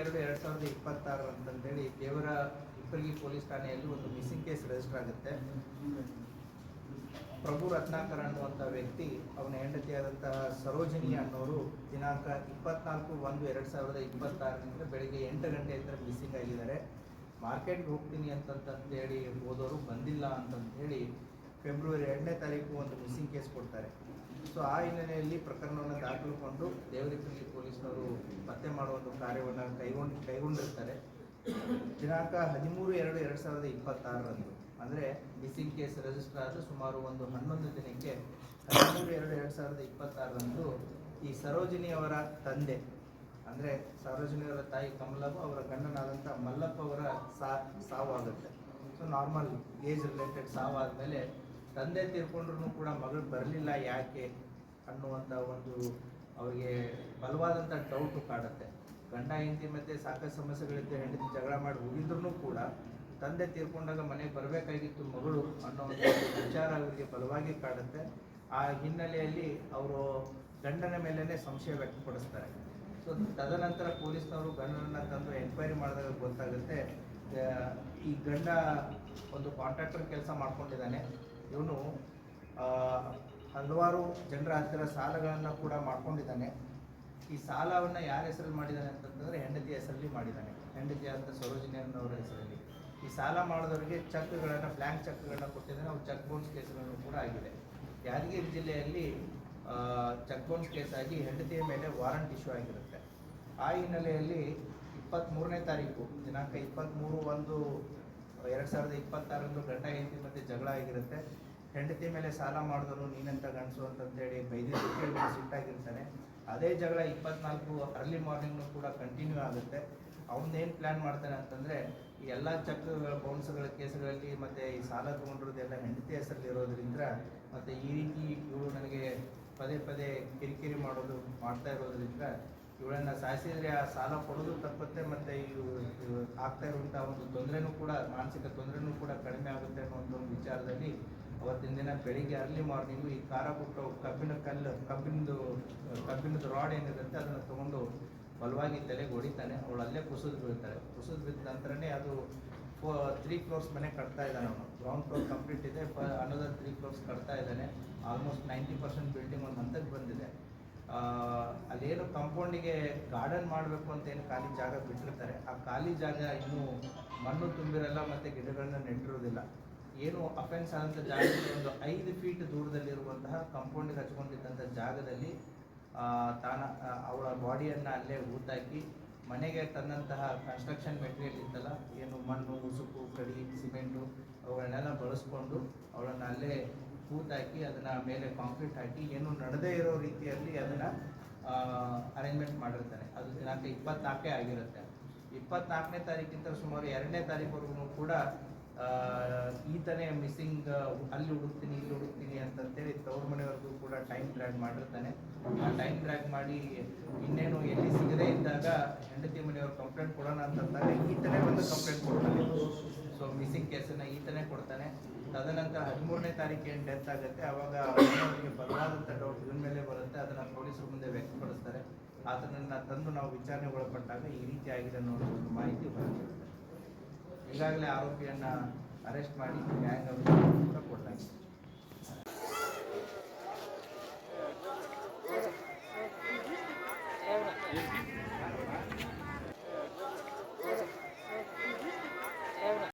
ಎರಡು ಎರಡು ಸಾವಿರದ ಇಪ್ಪತ್ತಾರು ಅಂತಂದೇಳಿ ದೇವರ ಇಬ್ಬರಿಗೆ ಪೊಲೀಸ್ ಠಾಣೆಯಲ್ಲಿ ಒಂದು ಮಿಸ್ಸಿಂಗ್ ಕೇಸ್ ರಿಜಿಸ್ಟರ್ ಆಗುತ್ತೆ. ಪ್ರಭು ರತ್ನಾಕರ್ ಅನ್ನುವಂಥ ವ್ಯಕ್ತಿ, ಅವನ ಹೆಂಡತಿಯಾದಂತಹ ಸರೋಜಿನಿ ಅನ್ನೋರು ದಿನಾಂಕ ಇಪ್ಪತ್ನಾಲ್ಕು ಒಂದು ಎರಡು ಸಾವಿರದ ಇಪ್ಪತ್ತಾರರಿಂದ ಬೆಳಿಗ್ಗೆ ಎಂಟು ಗಂಟೆಯಿಂದ ಮಿಸ್ಸಿಂಗ್ ಆಗಿದ್ದಾರೆ. ಮಾರ್ಕೆಟ್ಗೆ ಹೋಗ್ತೀನಿ ಅಂತಂತಂದೇಳಿ ಹೋದವರು ಬಂದಿಲ್ಲ ಅಂತಂತ ಹೇಳಿ ಫೆಬ್ರವರಿ ಎರಡನೇ ತಾರೀಕು ಒಂದು ಮಿಸ್ಸಿಂಗ್ ಕೇಸ್ ಕೊಡ್ತಾರೆ. ಸೊ ಆ ಹಿನ್ನೆಲೆಯಲ್ಲಿ ಪ್ರಕರಣವನ್ನು ದಾಖಲುಕೊಂಡು ದೇವರಿಪಲ್ಲಿ ಪೊಲೀಸರು ಪತ್ತೆ ಮಾಡುವ ಒಂದು ಕಾರ್ಯವನ್ನು ಕೈಗೊಂಡು, ಕೈಗೊಂಡಿರ್ತಾರೆ. ದಿನಾಂಕ ಹದಿಮೂರು ಎರಡು ಎರಡು ಸಾವಿರದ ಇಪ್ಪತ್ತಾರರಂದು. ಅಂದರೆ ಮಿಸ್ಸಿಂಗ್ ಕೇಸ್ ರಿಜಿಸ್ಟರ್ ಆದ ಸುಮಾರು ಒಂದು ಹನ್ನೊಂದು ದಿನಕ್ಕೆ ಹದಿಮೂರು ಎರಡು ಎರಡು ಸಾವಿರದ ಇಪ್ಪತ್ತಾರರಂದು ಈ ಸರೋಜಿನಿ ಅವರ ತಂದೆ, ಅಂದರೆ ಸರೋಜಿನಿ ಅವರ ತಾಯಿ ಕಮಲಮ್ಮ ಅವರ ಗಂಡನಾದಂಥ ಮಲ್ಲಪ್ಪ ಅವರ ಸಾ, ಸಾವು ಆಗುತ್ತೆ. ಸೊ ನಾರ್ಮಲ್ ಏಜ್ ರಿಲೇಟೆಡ್ ಸಾವು ಆದಮೇಲೆ ತಂದೆ ತೀರ್ಕೊಂಡ್ರು ಕೂಡ ಮಗಳು ಬರಲಿಲ್ಲ ಯಾಕೆ ಅನ್ನುವಂಥ ಒಂದು ಅವರಿಗೆ ಬಲವಾದಂಥ ಡೌಟು ಕಾಡುತ್ತೆ. ಗಂಡ, ಹೆಂಡತಿ ಮತ್ತೆ ಸಾಕಷ್ಟು ಸಮಸ್ಯೆಗಳಿದ್ದ ಹೆಂಡತಿ ಜಗಳ ಮಾಡಿ ಹೋಗಿದ್ರು ಕೂಡ ತಂದೆ ತೀರ್ಕೊಂಡಾಗ ಮನೆಗೆ ಬರಬೇಕಾಗಿತ್ತು ಮಗಳು ಅನ್ನೋ ವಿಚಾರ ಅವರಿಗೆ ಬಲವಾಗಿ ಕಾಡುತ್ತೆ. ಆ ಹಿನ್ನೆಲೆಯಲ್ಲಿ ಅವರು ಗಂಡನ ಮೇಲೇ ಸಂಶಯ ವ್ಯಕ್ತಪಡಿಸ್ತಾರೆ. ಸೊ ತದನಂತರ ಪೊಲೀಸ್ನವರು ಗಂಡನನ್ನು ತಂದು ಎನ್ಕ್ವೈರಿ ಮಾಡಿದಾಗ ಗೊತ್ತಾಗುತ್ತೆ ಈ ಗಂಡ ಒಂದು ಕಾಂಟ್ರಾಕ್ಟರ್ ಕೆಲಸ ಮಾಡ್ಕೊಂಡಿದ್ದಾನೆ. ಇವನು ಹಲವಾರು ಜನರ ಹತ್ತಿರ ಸಾಲಗಳನ್ನು ಕೂಡ ಮಾಡ್ಕೊಂಡಿದ್ದಾನೆ. ಈ ಸಾಲವನ್ನು ಯಾರ ಹೆಸರಲ್ಲಿ ಮಾಡಿದ್ದಾನೆ ಅಂತಂದರೆ ಹೆಂಡತಿ ಹೆಸರಲ್ಲಿ ಮಾಡಿದ್ದಾನೆ. ಹೆಂಡತಿ ಅಂತ ಸರೋಜಿನಿ ಅನ್ನೋರ ಹೆಸರಲ್ಲಿ. ಈ ಸಾಲ ಮಾಡಿದವರಿಗೆ ಚೆಕ್ಗಳನ್ನು ಬ್ಲ್ಯಾಂಕ್ ಚೆಕ್ಗಳನ್ನ ಕೊಟ್ಟಿದ್ದಾನೆ. ಅವ್ರು ಚೆಕ್ ಬೌನ್ಸ್ ಕೇಸ್ಗಳನ್ನು ಕೂಡ ಆಗಿದೆ. ಯಾದಗಿರಿ ಜಿಲ್ಲೆಯಲ್ಲಿ ಚೆಕ್ ಬೌನ್ಸ್ ಕೇಸಾಗಿ ಹೆಂಡತಿಯ ಮೇಲೆ ವಾರಂಟ್ ಇಶ್ಯೂ ಆಗಿರುತ್ತೆ. ಆ ಹಿನ್ನೆಲೆಯಲ್ಲಿ ಇಪ್ಪತ್ತ್ಮೂರನೇ ತಾರೀಕು, ದಿನಾಂಕ ಇಪ್ಪತ್ತ್ಮೂರು ಒಂದು ಎರಡು ಸಾವಿರದ ಇಪ್ಪತ್ತಾರರಂದು ಗಂಡ ಹೆಂಡತಿ ಮತ್ತೆ ಜಗಳ ಆಗಿರುತ್ತೆ. ಹೆಂಡತಿ ಮೇಲೆ ಸಾಲ ಮಾಡಿದ್ರು ನೀನೆಂತ ಗಂಡಸು ಅಂತಂತೇಳಿ ಬೈದಿದ್ದು ಸಿಟ್ಟಾಗಿರ್ತಾನೆ ಅದೇ ಜಗಳ ಇಪ್ಪತ್ನಾಲ್ಕು ಅರ್ಲಿ ಮಾರ್ನಿಂಗ್ನು ಕೂಡ ಕಂಟಿನ್ಯೂ ಆಗುತ್ತೆ. ಅವನೇನು ಪ್ಲ್ಯಾನ್ ಮಾಡ್ತಾನೆ ಅಂತಂದರೆ, ಈ ಎಲ್ಲ ಚೆಕ್ ಬೌನ್ಸ್ಗಳ ಕೇಸ್ಗಳಲ್ಲಿ ಮತ್ತು ಈ ಸಾಲ ತೊಗೊಂಡಿರೋದೆಲ್ಲ ಹೆಂಡತಿ ಹೆಸರಲ್ಲಿ ಇರೋದ್ರಿಂದ ಮತ್ತು ಈ ರೀತಿ ಇವರು ನನಗೆ ಪದೇ ಪದೇ ಕಿರಿಕಿರಿ ಮಾಡೋದು ಮಾಡ್ತಾ ಇರೋದ್ರಿಂದ ಇವಳನ್ನ ಸಾಯಿಸಿದ್ರೆ ಆ ಸಾಲ ಕೊಡೋದು ತಪ್ಪುತ್ತೆ ಮತ್ತು ಇವು ಆಗ್ತಾ ಇರುವಂಥ ಒಂದು ತೊಂದರೆನೂ ಕೂಡ, ಮಾನಸಿಕ ತೊಂದರೆನೂ ಕೂಡ ಕಡಿಮೆ ಆಗುತ್ತೆ ಅನ್ನೋ ಒಂದು ವಿಚಾರದಲ್ಲಿ ಅವತ್ತಿನ ದಿನ ಬೆಳಿಗ್ಗೆ ಅರ್ಲಿ ಮಾರ್ನಿಂಗ್ ಈ ಖಾರ ಕೊಟ್ಟು ಕಬ್ಬಿನ ಕಲ್ಲು ಕಬ್ಬಿನದು ಕಬ್ಬಿಣದ ರಾಡ್ ಏನಿರುತ್ತೆ ಅದನ್ನು ತೊಗೊಂಡು ಬಲವಾಗಿ ತಲೆಗೆ ಹೊಡಿತಾನೆ. ಅವಳು ಅಲ್ಲೇ ಕುಸಿದು ಬೀಳ್ತಾಳೆ. ಕುಸಿದು ಬಿದ್ದ ನಂತರನೇ ಅದು ಫೋ ತ್ರೀ ಫ್ಲೋರ್ಸ್ ಮನೆ ಕಟ್ತಾ ಇದ್ದಾನೆ ಅವನು. ಗ್ರೌಂಡ್ ಫ್ಲೋರ್ ಕಂಪ್ಲೀಟ್ ಇದೆ. ಅನದರ್ ತ್ರೀ ಫ್ಲೋರ್ಸ್ ಕಟ್ತಾ ಇದ್ದಾನೆ. ಆಲ್ಮೋಸ್ಟ್ ನೈಂಟಿ ಪರ್ಸೆಂಟ್ ಬಿಲ್ಡಿಂಗ್ ಒಂದು ಹಂತಕ್ಕೆ ಬಂದಿದೆ. ಅಲ್ಲೇನು ಕಾಂಪೌಂಡಿಗೆ ಗಾರ್ಡನ್ ಮಾಡಬೇಕು ಅಂತ ಏನು ಖಾಲಿ ಜಾಗ ಬಿಟ್ಟಿರ್ತಾರೆ. ಆ ಖಾಲಿ ಜಾಗ ಇನ್ನೂ ಮಣ್ಣು ತುಂಬಿರಲ್ಲ ಮತ್ತು ಗಿಡಗಳನ್ನ ನೆಟ್ಟಿರೋದಿಲ್ಲ ಏನು ಅಫೆನ್ಸ್ ಆದಂಥ ಜಾಗದಲ್ಲಿ ಒಂದು ಐದು ಫೀಟ್ ದೂರದಲ್ಲಿರುವಂತಹ ಕಾಂಪೌಂಡಿಗೆ ಹಚ್ಕೊಂಡಿದ್ದಂಥ ಜಾಗದಲ್ಲಿ ತಾನ ಅವಳ ಬಾಡಿಯನ್ನು ಅಲ್ಲೇ ಊತಾಕಿ ಮನೆಗೆ ತಂದಂತಹ ಕನ್ಸ್ಟ್ರಕ್ಷನ್ ಮೆಟೀರಿಯಲ್ ಇತ್ತಲ್ಲ, ಏನು ಮಣ್ಣು, ಉಸುಕು, ಕಡಿ, ಸಿಮೆಂಟು, ಅವುಗಳನ್ನೆಲ್ಲ ಬಳಸ್ಕೊಂಡು ಅವಳನ್ನು ಅಲ್ಲೇ ಹೂತಾಕಿ ಅದನ್ನ ಮೇಲೆ ಕಾಂಕ್ರೀಟ್ ಹಾಕಿ ಏನು ನಡೆದೇ ಇರೋ ರೀತಿಯಲ್ಲಿ ಅದನ್ನು ಅರೇಂಜ್ಮೆಂಟ್ ಮಾಡಿರ್ತಾನೆ ಅದು ದಿನಾಂಕ ಇಪ್ಪತ್ನಾಲ್ಕೇ ಆಗಿರುತ್ತೆ. ಇಪ್ಪತ್ನಾಲ್ಕನೇ ತಾರೀಕಿಂತ ಸುಮಾರು ಎರಡನೇ ತಾರೀಕುವರೆಗೂ ಕೂಡ ಈತನೇ ಮಿಸ್ಸಿಂಗ್ ಅಲ್ಲಿ ಹುಡುಕ್ತೀನಿ, ಇಲ್ಲಿ ಹುಡುಕ್ತೀನಿ ಅಂತಂತೇಳಿ ತವ್ರ ಮನೆವರೆಗೂ ಕೂಡ ಟೈಮ್ ಡ್ರ್ಯಾಗ್ ಮಾಡಿರ್ತಾನೆ. ಆ ಟೈಮ್ ಡ್ರ್ಯಾಗ್ ಮಾಡಿ ಇನ್ನೇನು ಎಲ್ಲಿ ಸಿಗದೇ ಇದ್ದಾಗ ಹೆಂಡತಿ ಮನೆಯವರು ಕಂಪ್ಲೇಂಟ್ ಕೊಡೋಣ ಅಂತಂದಾಗ ಈತನೇ ಒಂದು ಕಂಪ್ಲೇಂಟ್ ಕೊಡ್ತಾನೆ. ಸೊ ಮಿಸ್ಸಿಂಗ್ ಕೇಸನ್ನು ಈತನೇ ಕೊಡ್ತಾನೆ. ತದನಂತರ ಹದಿಮೂರನೇ ತಾರೀಕು ಏನು ಡೆತ್ ಆಗುತ್ತೆ, ಅವಾಗ ಅವರಿಗೆ ಬಲವಾದಂಥ ಡೌಟ್ ಇದ್ರ ಮೇಲೆ ಬರುತ್ತೆ, ಅದನ್ನು ಪೊಲೀಸರ ಮುಂದೆ ವ್ಯಕ್ತಪಡಿಸ್ತಾರೆ. ಆತನನ್ನು ತಂದು ನಾವು ವಿಚಾರಣೆ ಒಳಪಟ್ಟಾಗ ಈ ರೀತಿ ಆಗಿದೆ ಅನ್ನೋ ಒಂದು ಮಾಹಿತಿ ಬರುತ್ತೆ. ಈಗಾಗಲೇ ಆರೋಪಿಯನ್ನ ಅರೆಸ್ಟ್ ಮಾಡಿ ಗ್ಯಾಂಗ್ ಕೂಡ ಕೊಡಲಾಗಿದೆ